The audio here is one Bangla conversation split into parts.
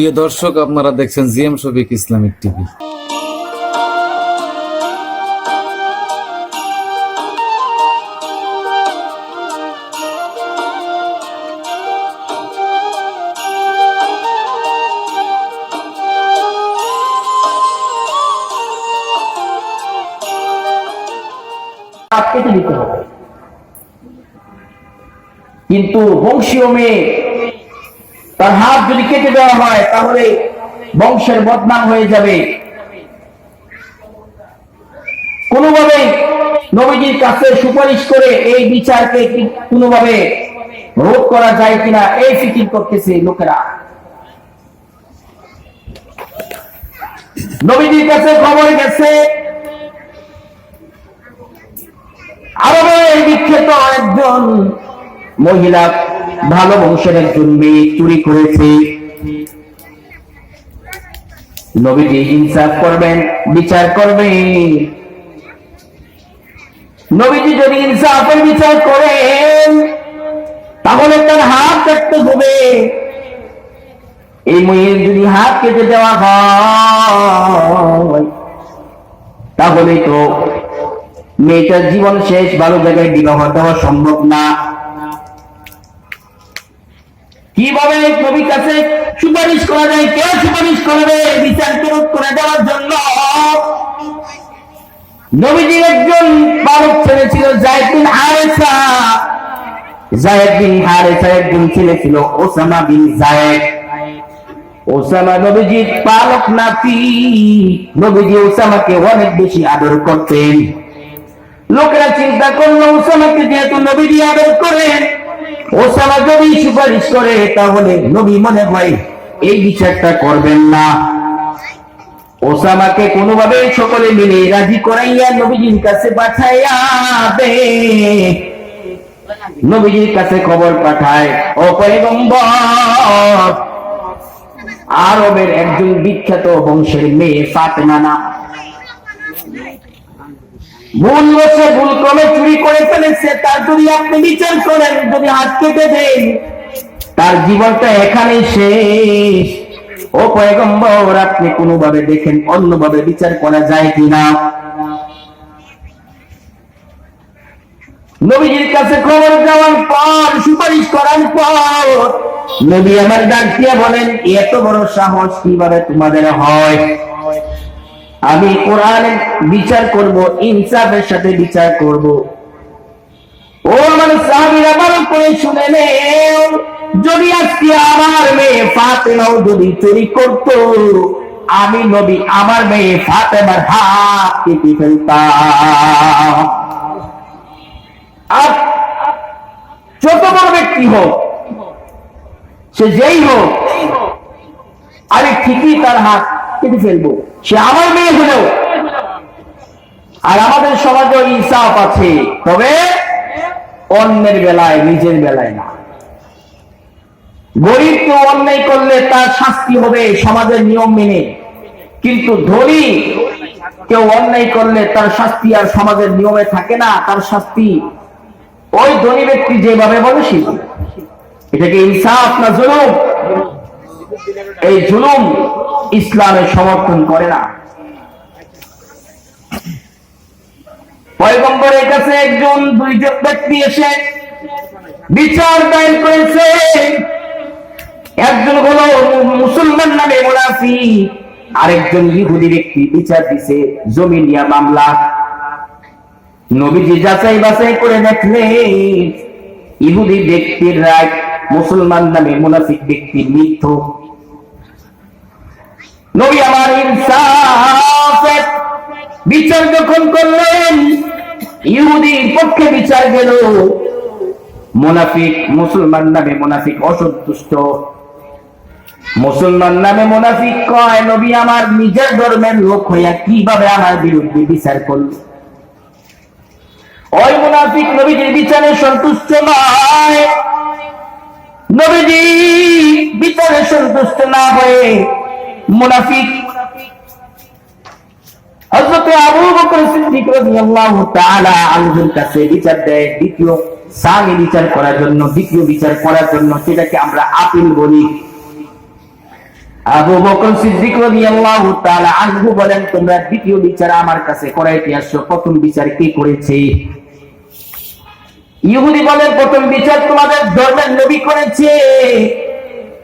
প্রিয় দর্শক আপনারা দেখছেন জিএম শফিক ইসলামিক টিভি। কেটে দিতে হবে। কিন্তু বংশীয় মেয়ে তার হাত যদি কেটে দেওয়া হয়, তাহলে বংশের বদনাম হয়ে যাবে। কোনোভাবে নবীজির কাছে সুপারিশ করে এই বিচারকে কোনোভাবে রোধ করা যায় কিনা, এই ফিকির করতেছে লোকেরা। নবীজির কাছে খবর গেছে, আরবের বিখ্যাত একজন মহিলা ভালো বংশের একজন মেয়ে চুরি করেছে। নবীজি ইনসাফ করবেন, বিচার করবেন। নবীজি যদি ইনসাফের বিচার করেন, তাহলে তার হাত কাটতে হবে। এই মেয়ের যদি হাত কেটে দেওয়া হয়, তাহলে তো মেয়েটার জীবন শেষ, ভালো জায়গায় বিবাহ দেওয়া সম্ভব না। কীভাবে নবীর কাছে সুপারিশ করা যায়, কে সুপারিশ করবে, বিচার প্রয়োগ করে দেওয়ার জন্য। নবীজির একজন বালক ছেলে ছিল জায়দিন হারেসা। জায়েদ বিন হারেসা একজন ছেলে ছিল ওসামা বিন জায়েদ। ওসামা নবীজির পালক নাতি। নবীজি ওসামাকে অনেক বেশি আদর করতেন। লোকেরা চিন্তা করল, ওসামাকে যেহেতু নবীজি আদর করেন ওসামা যদি সুপারিশ করে, তাহলে নবী মনে হয় এই বিচারটা করবেন না। ওসামাকে কোনোভাবে সকলে মিলে রাজি করাইয়া নবীজির কাছে পাঠাইয়া নবীজির কাছে খবর পাঠায়, ও পয়গম্বর, আরবের একজন বিখ্যাত বংশের মেয়ে ফাতেমা না? ভুল বসে ভুল ক্রমে চুরি করে ফেলেছে, তার যদি আপনি বিচার করেন, যদি হাত কেটে দেন, তার জীবনটা এখানেই শেষ। ও পয়গম্বর, আপনি কোনোভাবে দেখেন, অন্যভাবে বিচার করা যায় কিনা? নবীজির কাছে খবর যাওয়ার পর, সুপারিশ করার পর, নবী আমার ডাক দিয়ে বলেন, এত বড় সাহস কীভাবে তোমাদের হয়? আমি কোরআনের বিচার করব, ইনসাফের সাথে বিচার করব। ও আমার সাহাবীরা ভালো করে শুনে নেও। যদি আজকে আমার মেয়ে ফাতেমাও যদি চুরি করত, আমি নবী আমার মেয়ে ফাতেমার হাত কেটে ফেলতাম। যত বড় ব্যক্তি হোক, সে যেই হোক, আমি ঠিকই তার হাত কেটে ফেলব। সে আমার মেয়ে হলেও আর আমাদের সমাজে ইনসাফ আছে, তবে অন্যের বেলায়, নিজের বেলায় না। গরিব কেউ অন্যায় করলে তার শাস্তি হবে সমাজের নিয়ম মেনে। কিন্তু ধনী, কেউ অন্যায় করলে তার শাস্তি আর সমাজের নিয়মে থাকে না, তার শাস্তি ওই ধনী ব্যক্তি যেভাবে বলে সেভাবে। এটাকে ইনসাফ না জুলুম। এই জুলুম ইসলামের সমর্থন করে না। পয়গম্বরের কাছে একজন, দুইজন ব্যক্তি এসে বিচার দায়ের করেছে। একজন হলো মুসলমান নামে মোনাফি আরেকজন ইহুদি ব্যক্তি বিচার দিছে জমি নিয়া মামলা। নবীজি যাচাই বাছাই করে দেখলেন, ইহুদি ব্যক্তির রায় মুসলমান নামে মুনাফিক ব্যক্তির মৃত্যু নবী আমার ইনসাফের বিচার যখন করলেন, ইহুদির পক্ষে বিচার গেল। মুনাফিক মুসলমান নামে মুনাফিক অসন্তুষ্ট। মুসলমান নামে মুনাফিক কয়, নবী আমার নিজের ধর্মের লোক হইয়া কীভাবে আমার বিরুদ্ধে বিচার করল? ওই মুনাফিক নবীজির বিচারে সন্তুষ্ট নয়। নবীজি সন্তুষ্ট না হয়ে মুনাফিক। হযরত আবু বকর সিদ্দিক রাদিয়াল্লাহু তাআলা আনহুর কাছে বিচার দেয়, দ্বিতীয় সামি বিচার করার জন্য, দ্বিতীয় বিচার করার জন্য সেটাকে আমরা আপিল বলি। আবু বকর সিদ্দিক রাদিয়াল্লাহু তাআলা আনহু বলেন, তোমরা দ্বিতীয় বিচার আমার কাছে করাইতে আসছো প্রথম বিচার কে করেছে? ইহুদি বলেন, প্রথম বিচার তোমাদের ধর্মের নবী করেছে।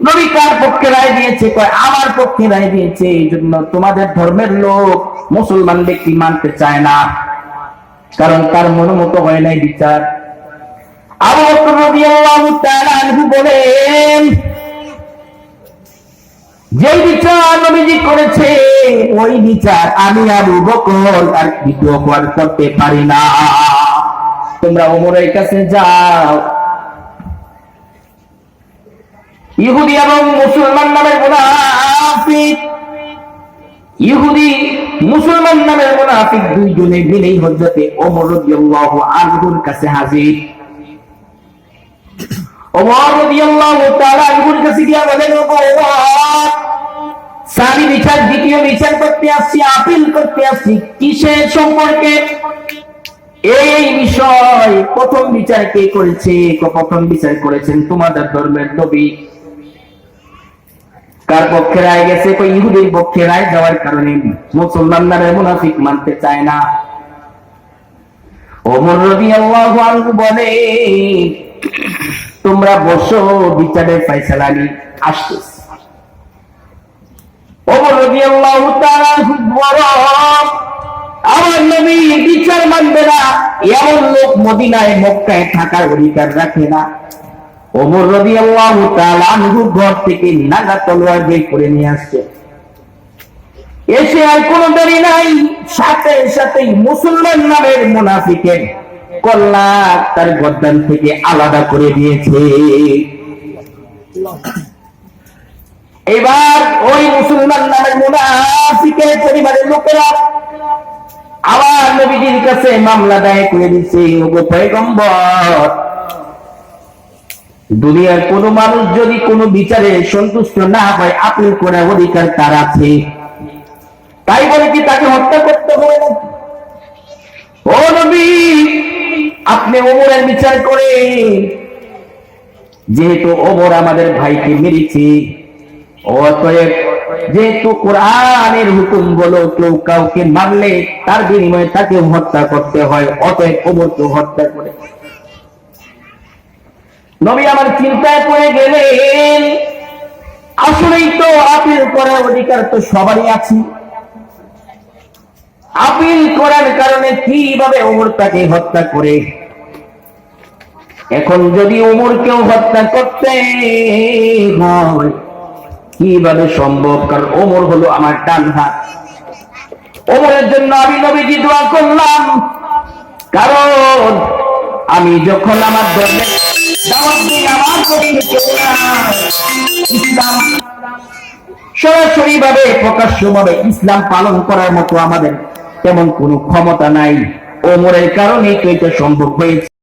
নবী কার পক্ষে রায় দিয়েছে? কয়, আমার পক্ষে রায় দিয়েছে। এই জন্য তোমাদের ধর্মের লোক মুসলমান ব্যক্তি মানতে চায় না। কারণ তার মনোমতো হয় নাই বিচার। বলেন যে বিচার নবীজি করেছে, ওই বিচার আমি আবু বকর আর দ্বিতীয় করতে পারি না। তোমরা ওমরের কাছে যাও। ইহুদি এবং মুসলমান নামের মুনাফিক। ইহুদি, মুসলমান নামের মুনাফিক দুইজনে মিলেই হজরতে ওমর রাদিয়াল্লাহু আনহুর কাছে হাজির। ওমর রাদিয়াল্লাহু তাআলা কাছে গিয়া বলেন, ও বিচার, দ্বিতীয় বিচার করতে আসছি, আপিল করতে আসছি, কিসের সম্পর্কে? এই বিষয় প্রথম বিচার কে করেছে? প্রথম বিচার করেছেন তোমাদের ধর্মের নবী। কার পক্ষে রায় গেছে? ইহুদির পক্ষে রায় যাওয়ার কারণে। মুসলমান নামের মুনাফিক মানতে চায় না। ওমর রাদিয়াল্লাহু আনহু বলে, তোমরা বসো, বিচারের ফয়সালা নিয়ে আসতেছে ওমর রাদিয়াল্লাহু তাআলা খুব বড় মানবে না। এমন লোক মদিনায়, মক্কায় থাকার অধিকার রাখে না। ওমর তাআলা আনহু ঘর থেকে নাগা তলোয়ার বের করে নিয়ে আসছে। এসে আর কোনো দেরি নাই। সাথে সাথেই মুসলমান নামের মুনাফিকের কল্লা তার গদ্দান থেকে আলাদা করে দিয়েছে। এবার ওই মুসলমান নামের মুনাফিকের পরিবারের লোকেরা আবার নবীজির কাছে মামলা দায়ের করে দিচ্ছে ওগো দুনিয়ার কোন মানুষ যদি কোনো বিচারে সন্তুষ্ট না হয়, আপিল করার অধিকার তার আছে। তাই বলে কি তাকে হত্যা করতে হবে? ও নবী, আপনি ওমরের বিচার করে যেহেতু ওমর আমাদের ভাইকে মেরেছে, অতএব যেহেতু কোরআনের হুকুম বলো, কেউ কাউকে মারলে তার বিনিময়ে তাকে হত্যা করতে হয়, অতএব ওমরকে হত্যা করে। নবী আমার চিন্তায় পড়ে গেলেন, আসলেই তো আপিল করার অধিকার তো সবারই আছে। আপিল করার কারণে কীভাবে ওমর তাকে হত্যা করে? এখন যদি ওমর ওমরকেও হত্যা করতে হয় কীভাবে সম্ভব? কারণ ওমর হলো আমার ডান হাত। ওমরের জন্য আমি নবীজি দোয়া করলাম। কারণ আমি যখন আমার ধর্মের সরাসরি ভাবে প্রকাশ্য ভাবে ইসলাম পালন করার মতো আমাদের তেমন কোনো ক্ষমতা নাই। ওমরের কারণেই তো এটা সম্ভব হয়েছে।